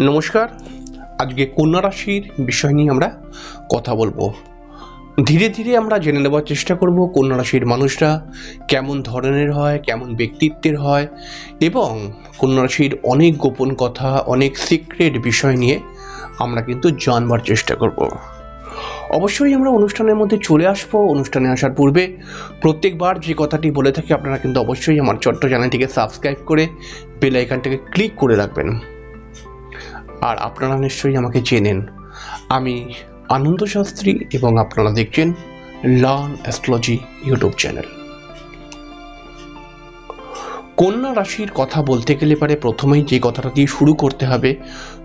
নমস্কার। আজকে কন্যা রাশির বিষয় নিয়ে আমরা কথা বলব। ধীরে ধীরে আমরা জেনে নেওয়ার চেষ্টা করব কন্যা রাশির মানুষরা কেমন ধরনের হয়, কেমন ব্যক্তিত্বের হয় এবং কন্যা রাশির অনেক গোপন কথা, অনেক সিক্রেট বিষয় নিয়ে আমরা কিন্তু জানবার চেষ্টা করব। অবশ্যই আমরা অনুষ্ঠানের মধ্যে চলে আসব। অনুষ্ঠানে আসার পূর্বে প্রত্যেকবার যে কথাটি বলে থাকি, আপনারা কিন্তু অবশ্যই আমার ছোট্ট চ্যানেলটিকে সাবস্ক্রাইব করে বেল আইকনটাকে ক্লিক করে রাখবেন। আর আপনারা নিশ্চয়ই আমাকে চেনেন। আমি আনন্দ শাস্ত্রী এবং আপনারা দেখছেন লার্ন অ্যাস্ট্রোলজি ইউটিউব চ্যানেল। কন্যা রাশির কথা বলতে গেলে পারে প্রথমেই যে কথাটা দিয়ে শুরু করতে হবে,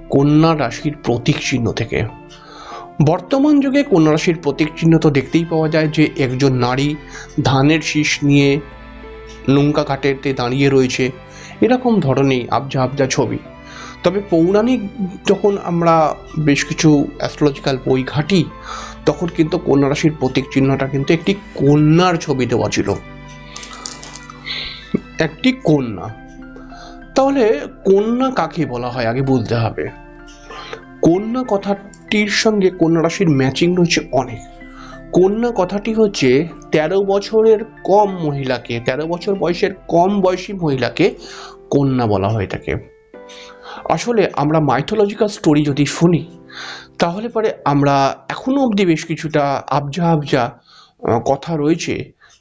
কন্যা রাশির প্রতীক চিহ্ন থেকে। বর্তমান যুগে কন্যা রাশির প্রতীক চিহ্ন তো দেখতেই পাওয়া যায় যে একজন নারী ধানের শীষ নিয়ে নৌকা ঘাটেতে দাঁড়িয়ে রয়েছে। এরকম ধরনের আবজা আবজা ছবি। তবে পৌরাণিক যখন আমরা বেশ কিছু অ্যাস্ট্রোলজিক্যাল বই ঘাঁটি, তখন কিন্তু কন্যা রাশির প্রতীক চিহ্নটা কিন্তু একটি কন্যার ছবি দেওয়া ছিল। একটি কন্যা। তাহলে কন্যা কাকে বলা হয়? আগে বুঝতে হবে। কন্যা কথাটির সঙ্গে কন্যা রাশির ম্যাচিং রয়েছে অনেক। কন্যা কথাটি হচ্ছে তেরো বছরের কম মহিলাকে, তেরো বছর বয়সের কম বয়সী মহিলাকে কন্যা বলা হয়ে থাকে আসলে আমরা মাইথোলজিক্যাল স্টোরি যদি শুনি, তাহলে পরে আমরা এখনও অবধি বেশ কিছুটা আবজা আবজা কথা রয়েছে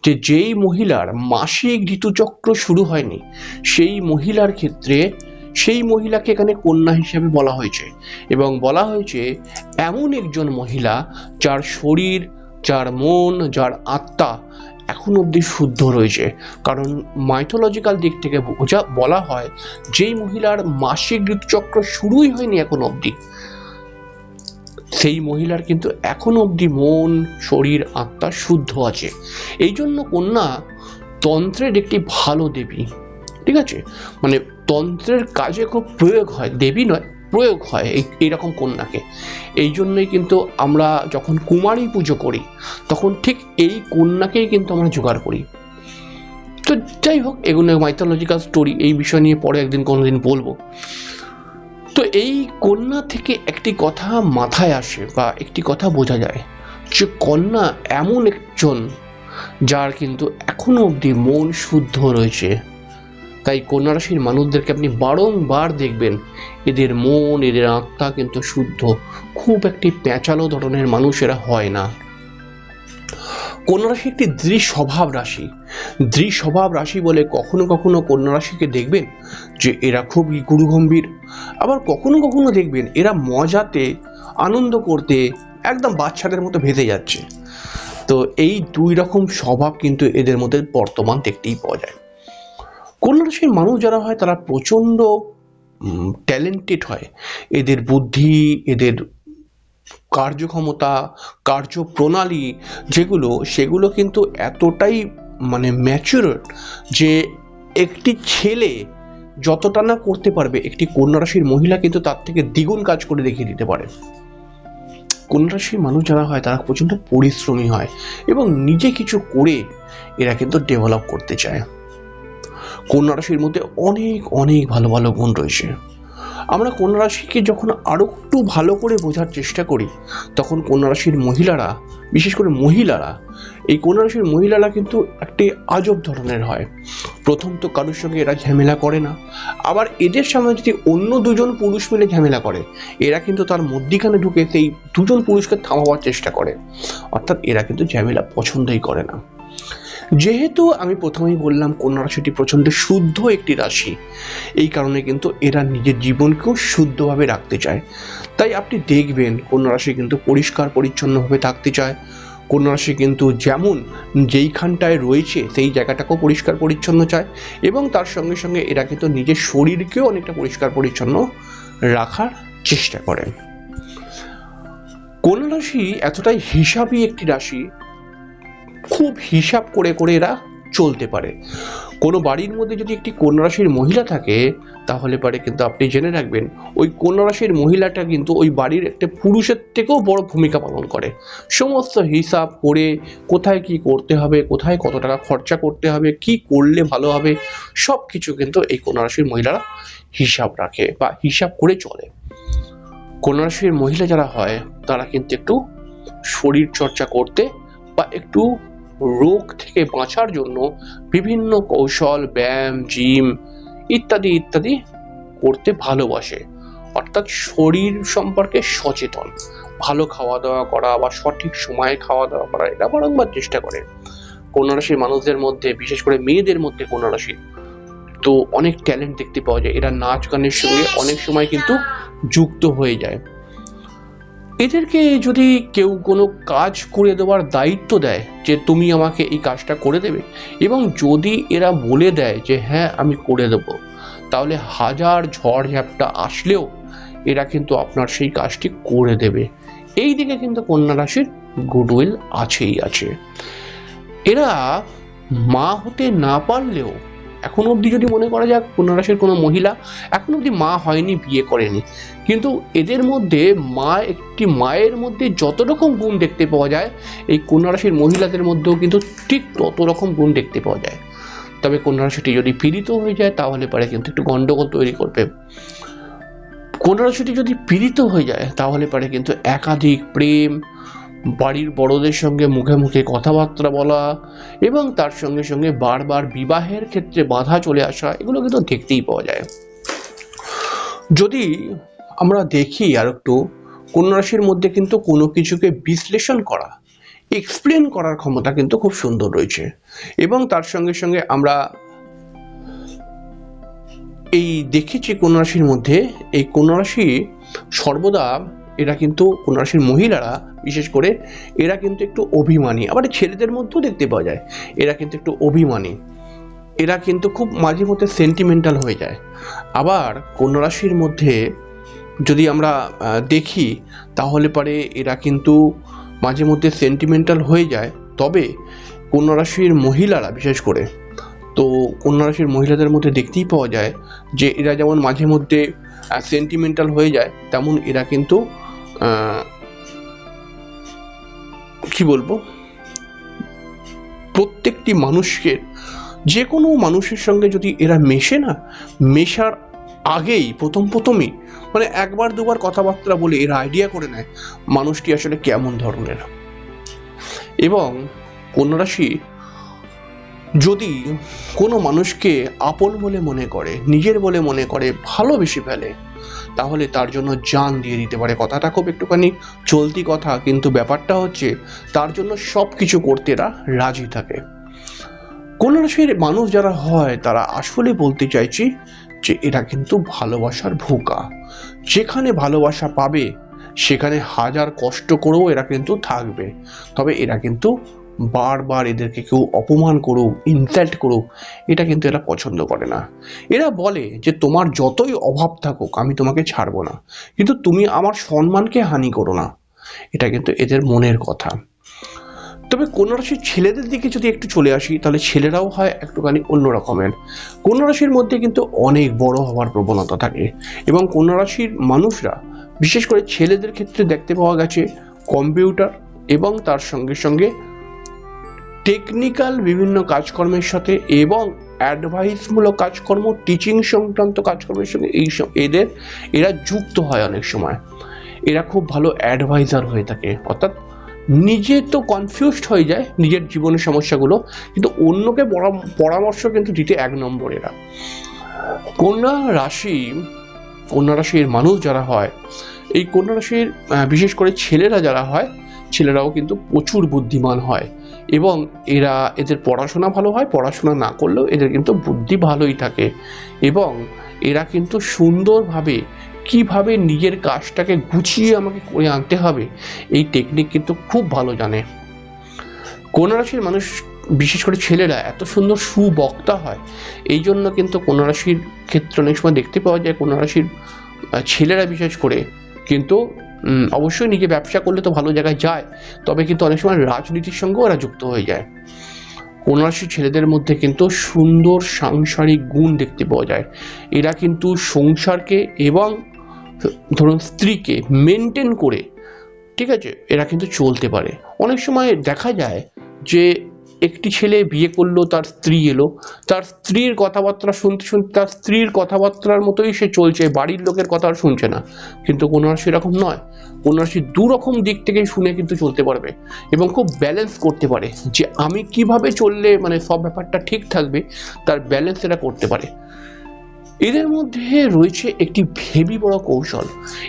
যে যেই মহিলার মাসিক ঋতুচক্র শুরু হয়নি, সেই মহিলার ক্ষেত্রে সেই মহিলাকে এখানে কন্যা হিসেবে বলা হয়েছে এবং বলা হয়েছে এমন একজন মহিলা যার শরীর, যার মন, যার আত্মা এখন অবধি শুদ্ধ রয়েছে। কারণ মাইথোলজিক্যাল দিক থেকে বোঝা, বলা হয় যেই মহিলার মাসিক ঋতুচক্র শুরুই হয়নি এখন অবধি। সেই মহিলার কিন্তু এখন অবধি মন, শরীর, আত্মা শুদ্ধ আছে। এই জন্য কন্যা তন্ত্রের একটি ভালো দেবী। ঠিক আছে? মানে তন্ত্রের কাজে খুব প্রয়োগ হয়। দেবী নয় প্রয়োগ হয় এই, এইরকম কন্যাকে। এই জন্যই কিন্তু আমরা যখন কুমারী পুজো করি, তখন ঠিক এই কন্যাকেই কিন্তু আমরা জোগাড় করি। তো যাই হোক, এগুলো মাইথোলজিক্যাল স্টোরি এই বিষয় নিয়ে পরে একদিন কোনোদিন বলব। তো এই কন্যা থেকে একটি কথা মাথায় আসে বা একটি কথা বোঝা যায় যে কন্যা এমন একজন যার কিন্তু এখনও অবধি মন শুদ্ধ রয়েছে। তাই কন্যা রাশির মানুষদেরকে আপনি বারংবার দেখবেন। এদের মন, এদের আত্মা কিন্তু শুদ্ধ। খুব একটি প্যাঁচালো ধরনের মানুষ এরা হয় না। কন্যা রাশি একটি দৃঢ় স্বভাব রাশি। দৃঢ় স্বভাব রাশি বলে কখনো কখনো কন্যা রাশিকে দেখবেন যে এরা খুবই গুরুগম্ভীর। আবার কখনো কখনো দেখবেন এরা মজাতে, আনন্দ করতে একদম বাচ্চাদের মতো ভেসে যাচ্ছে। তো এই দুই রকম স্বভাব কিন্তু এদের মধ্যে বর্তমান দেখতেই পাওয়া যায়। কন্যা রাশির মানুষ যারা হয়, তারা প্রচণ্ড ট্যালেন্টেড হয়। এদের বুদ্ধি, এদের কার্যক্ষমতা, কার্যপ্রণালী যেগুলো, সেগুলো কিন্তু এতটাই মানে ম্যাচুর যে একটি ছেলে যতটা না করতে পারবে, একটি কন্যা রাশির মহিলা কিন্তু তার থেকে দ্বিগুণ কাজ করে দেখিয়ে দিতে পারে। কন্যা রাশির মানুষ যারা হয়, তারা প্রচণ্ড পরিশ্রমী হয় এবং নিজে কিছু করে এরা কিন্তু ডেভেলপ করতে চায়। কন্যা রাশির মধ্যে অনেক অনেক ভালো ভালো গুণ রয়েছে। আমরা কন্যা রাশিকে যখন আরও একটু ভালো করে বোঝার চেষ্টা করি, তখন কন্যা রাশির মহিলারা, বিশেষ করে মহিলারা, এই কন্যা রাশির মহিলারা কিন্তু একটি আজব ধরনের হয়। প্রথম তো কারোর সঙ্গে এরা ঝামেলা করে না। আবার এদের সামনে যদি অন্য দুজন পুরুষ মিলে ঝামেলা করে, এরা কিন্তু তার মধ্যিখানে ঢুকে সেই দুজন পুরুষকে থামাবার চেষ্টা করে। অর্থাৎ এরা কিন্তু ঝামেলা পছন্দই করে না। যেহেতু আমি প্রথমেই বললাম, কন্যা রাশিটি প্রচণ্ড শুদ্ধ একটি রাশি। এই কারণে কিন্তু এরা নিজের জীবনকেও শুদ্ধভাবে রাখতে চায়। তাই আপনি দেখবেন, কন্যা রাশি কিন্তু পরিষ্কার, পরিচ্ছন্নভাবে থাকতে চায়। কন্যা রাশি কিন্তু যেমন যেইখানটায় রয়েছে, সেই জায়গাটাকেও পরিষ্কার, পরিচ্ছন্ন চায় এবং তার সঙ্গে সঙ্গে এরা কিন্তু নিজের শরীরকেও অনেকটা পরিষ্কার, পরিচ্ছন্ন রাখার চেষ্টা করেন। কন্যা রাশি এতটাই হিসাবই একটি রাশি খুব হিসাব করে করে এরা চলতে পারে। কোনো বাড়ির মধ্যে যদি একটি কন্যা রাশির মহিলা থাকে, তাহলে পারে কিন্তু আপনি জেনে রাখবেন, ওই কন্যা রাশির মহিলাটা কিন্তু ওই বাড়ির একটা পুরুষের থেকেও বড় ভূমিকা পালন করে। সমস্ত হিসাব করে কোথায় কি করতে হবে, কোথায় কত টাকা খরচা করতে হবে, কি করলে ভালো হবে সব কিছু কিন্তু এই কন্যা রাশির মহিলারা হিসাব রাখে বা হিসাব করে চলে। কন্যা রাশির মহিলা যারা হয়, তারা কিন্তু একটু শরীর চর্চা করতে বা একটু রোগ থেকে বাঁচার জন্য বিভিন্ন কৌশল, ব্যায়াম, জিম ইত্যাদি ইত্যাদি করতে ভালোবাসে। অর্থাৎ শরীর সম্পর্কে সচেতন। ভালো খাওয়া দাওয়া করা বা সঠিক সময়ে খাওয়া দাওয়া করা, এটা বারংবার চেষ্টা করে। কন্যা মানুষদের মধ্যে, বিশেষ করে মেয়েদের মধ্যে কন্যা রাশি, তো অনেক ট্যালেন্ট দেখতে পাওয়া যায়। এরা নাচ গানের সঙ্গে অনেক সময় কিন্তু যুক্ত হয়ে যায়। এদেরকে যদি কেউ কোনো কাজ করে দেওয়ার দায়িত্ব দেয় যে তুমি আমাকে এই কাজটা করে দেবে, এবং যদি এরা বলে দেয় যে হ্যাঁ আমি করে দেব, তাহলে হাজার ঝড় ঝাপটা আসলেও এরা কিন্তু আপনার সেই কাজটি করে দেবে। এই দিকে কিন্তু কন্যা রাশির গুডউইল আছেই, আছে। এরা মা হতে না পারলেও এখন অবধি যদি মনে করা যাক কন্যা রাশির কোনো মহিলা এখন অবধি মা হয়নি, বিয়ে করেনি। কিন্তু এদের মধ্যে মা, একটি মায়ের মধ্যে যত রকম গুণ দেখতে পাওয়া যায়, এই কন্যা রাশির মহিলাদের মধ্যেও কিন্তু ঠিক তত রকম গুণ দেখতে পাওয়া যায়। তবে কন্যা রাশিটি যদি পীড়িত হয়ে যায়, তাহলে পরে কিন্তু একটু গন্ডগোল তৈরি করবে। কন্যা রাশিটি যদি পীড়িত হয়ে যায়, তাহলে পরে কিন্তু একাধিক প্রেম বাড়ির বড়দের সঙ্গে মুখে মুখে কথাবার্তা বলা এবং তার সঙ্গে সঙ্গে বারবার বিবাহের ক্ষেত্রে বাধা চলে আসা, এগুলো কিন্তু দেখতেই পাওয়া যায়। যদি আমরা দেখি আর একটু কন্যা রাশির মধ্যে কিন্তু কোনো কিছুকে বিশ্লেষণ করা এক্সপ্লেন করার ক্ষমতা কিন্তু খুব সুন্দর রয়েছে। এবং তার সঙ্গে সঙ্গে আমরা এই দেখেছি কন্যা রাশির মধ্যে, এই কন্যা রাশি সর্বদা এরা কিন্তু কন্যা রাশির মহিলারা, বিশেষ করে এরা কিন্তু একটু অভিমানী। আবার ছেলেদের মধ্যেও দেখতে পাওয়া যায়, এরা কিন্তু একটু অভিমানী। এরা কিন্তু খুব মাঝে মধ্যে সেন্টিমেন্টাল হয়ে যায়। আবার কন্যা রাশির মধ্যে যদি আমরা দেখি, তাহলে পরে এরা কিন্তু মাঝে মধ্যে সেন্টিমেন্টাল হয়ে যায়। তবে কন্যা রাশির মহিলারা, বিশেষ করে, তো কন্যা রাশির মহিলাদের মধ্যে দেখতেই পাওয়া যায় যে এরা যেমন মাঝে মধ্যে সেন্টিমেন্টাল হয়ে যায়, তেমন এরা কিন্তু কি বলব? প্রত্যেকটি মানুষকে, যে কোনো মানুষের সঙ্গে যদি এরা মেশে না, মেশার আগেই, প্রথম প্রথমই মানে একবার দুবার কথাবার্তা বলে এরা আইডিয়া করে নেয় মানুষটি আসলে কেমন ধরনের। এবং কন্যা রাশি যদি কোনো মানুষকে আপন বলে মনে করে, নিজের বলে মনে করে, ভালোবেসে ফেলে তাহলে তার জন্য জান দিয়ে দিতে পারে। কথাটা খুব একটুখানি চলতি কথা, কিন্তু ব্যাপারটা হচ্ছে তার জন্য সব কিছু করতে এরা রাজি থাকে। কোন রাশির মানুষ যারা হয়, তারা আসলে বলতে চাইছি যে এরা কিন্তু ভালোবাসার ভোকা। যেখানে ভালোবাসা পাবে, সেখানে হাজার কষ্ট করেও এরা কিন্তু থাকবে। তবে এরা কিন্তু বারবার এদেরকে কেউ অপমান করুক ইনসাল্ট করুক, এটা কিন্তু এরা পছন্দ করে না। এরা বলে যে, তোমার যতই অভাব থাকুক, আমি তোমাকে ছাড়বো না। কিন্তু তুমি আমার সম্মানকে হানি করো না। এটা কিন্তু এদের মনের কথা। তবে কোন রাশির ছেলেদের দিকে যদি একটু চলে আসি, তাহলে ছেলেরাও হয় একটুখানি অন্য রকমের। কোন রাশির মধ্যে কিন্তু অনেক বড় হওয়ার প্রবণতা থাকে এবং কোন রাশির মানুষরা, বিশেষ করে ছেলেদের ক্ষেত্রে দেখতে পাওয়া গেছে, কম্পিউটার এবং তার সঙ্গে সঙ্গে টেকনিক্যাল বিভিন্ন কাজকর্মের সাথে এবং অ্যাডভাইসমূলক কাজকর্ম টিচিং সংক্রান্ত কাজকর্মের সঙ্গে এই এদের, এরা যুক্ত হয় অনেক সময়। এরা খুব ভালো অ্যাডভাইজার হয়ে থাকে। অর্থাৎ নিজে তো কনফিউজড হয়ে যায় নিজের জীবনের সমস্যাগুলো, কিন্তু অন্যকে পরা- পরামর্শ কিন্তু দিতে এক নম্বর এরা। কন্যা রাশি, কন্যা রাশির মানুষ যারা হয়, এই কন্যা রাশির বিশেষ করে ছেলেরা যারা হয়, ছেলেরাও কিন্তু প্রচুর বুদ্ধিমান হয়। এবং এরা এদের পড়াশোনা ভালো হয়, পড়াশোনা না করলেও এদের কিন্তু বুদ্ধি ভালোই থাকে। এবং এরা কিন্তু সুন্দরভাবে কীভাবে নিজের কাজটাকে গুছিয়ে আমাকে করে আনতে হবে, এই টেকনিক কিন্তু খুব ভালো জানে। কোন রাশির মানুষ, বিশেষ করে ছেলেরা, এত সুন্দর সুবক্তা হয়। এই জন্য কিন্তু কোন রাশির ক্ষেত্রে অনেক সময় দেখতে পাওয়া যায় কোন রাশির ছেলেরা বিশেষ করে, কিন্তু অবশ্যই নিজে ব্যবসা করলে তো ভালো জায়গায় যায়, তবে কিন্তু অনেক সময় রাজনীতির সঙ্গেও ওরা যুক্ত হয়ে যায়। কোন ছেলেদের মধ্যে কিন্তু সুন্দর সাংসারিক গুণ দেখতে পাওয়া যায়। এরা কিন্তু সংসারকে এবং ধরুন স্ত্রীকে মেনটেন করে, ঠিক আছে? এরা কিন্তু চলতে পারে। অনেক সময় দেখা যায় যে একটি ছেলে বিয়ে করল, তার স্ত্রী এলো। তার স্ত্রীর কথাবার্তা শুনতে শুনতে, তার স্ত্রীর কথাবার্তার মতোই সে চলছে, বাড়ির লোকের কথা আর শুনছে না। কিন্তু কোনো রাশি এরকম নয়। কোনো দু রকম দিক থেকেই শুনে কিন্তু চলতে পারবে এবং খুব ব্যালেন্স করতে পারে যে আমি কীভাবে চললে মানে সব ব্যাপারটা ঠিক থাকবে, তার ব্যালেন্স এরা করতে পারে। এদের মধ্যে রয়েছে একটি ভেবি বড় কৌশল।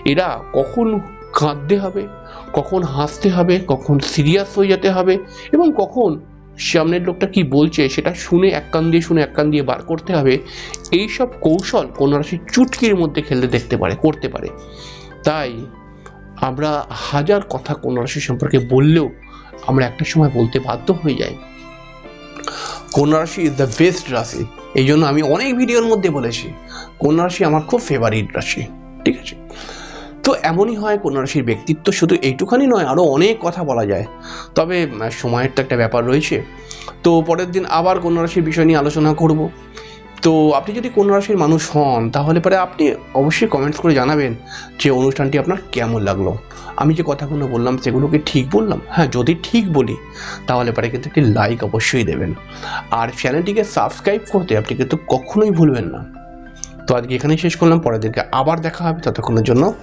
এরা কখন কাঁদতে হবে, কখন হাসতে হবে, কখন সিরিয়াস হয়ে যেতে হবে এবং কখন সামনের লোকটা কি বলছে সেটা শুনে এক কান দিয়ে শুনে এক কান দিয়ে বার করতে হবে। এই সব কৌশল কোন রাশি চুটকির মধ্যে খেলতে দেখতে পারে, করতে পারে। তাই আমরা হাজার কথা কোন রাশি সম্পর্কে বললেও আমরা একটা সময় বলতে বাধ্য হয়ে যাই। কন্যা রাশি ইজ দ্য বেস্ট রাশি। এই জন্য আমি অনেক ভিডিওর মধ্যে বলেছি কন্যা রাশি আমার খুব ফেভারিট রাশি। ঠিক আছে? তো এমনই হয় কন্যা রাশির ব্যক্তিত্ব শুধু এইটুখানি নয় আরও অনেক কথা বলা যায়। তবে সময়ের তো একটা ব্যাপার রয়েছে। তো পরের দিন আবার কন্যা রাশির বিষয় নিয়ে আলোচনা করব। তো আপনি যদি রাশির মানুষ হন, তাহলে পরে আপনি অবশ্যই কমেন্টস করে জানাবেন যে অনুষ্ঠানটি আপনার কেমন লাগল। আমি যে কথাগুলো বললাম, সেগুলোকে ঠিক বললাম? হ্যাঁ যদি ঠিক বলি, তাহলে পরে কিন্তু একটি লাইক অবশ্যই দেবেন। আর চ্যানেলটিকে সাবস্ক্রাইব করতে আপনি কিন্তু কখনোই ভুলবেন না। তো আজকে এখানেই শেষ করলাম। পরের দিনকে আবার দেখা হবে। ততক্ষণের জন্য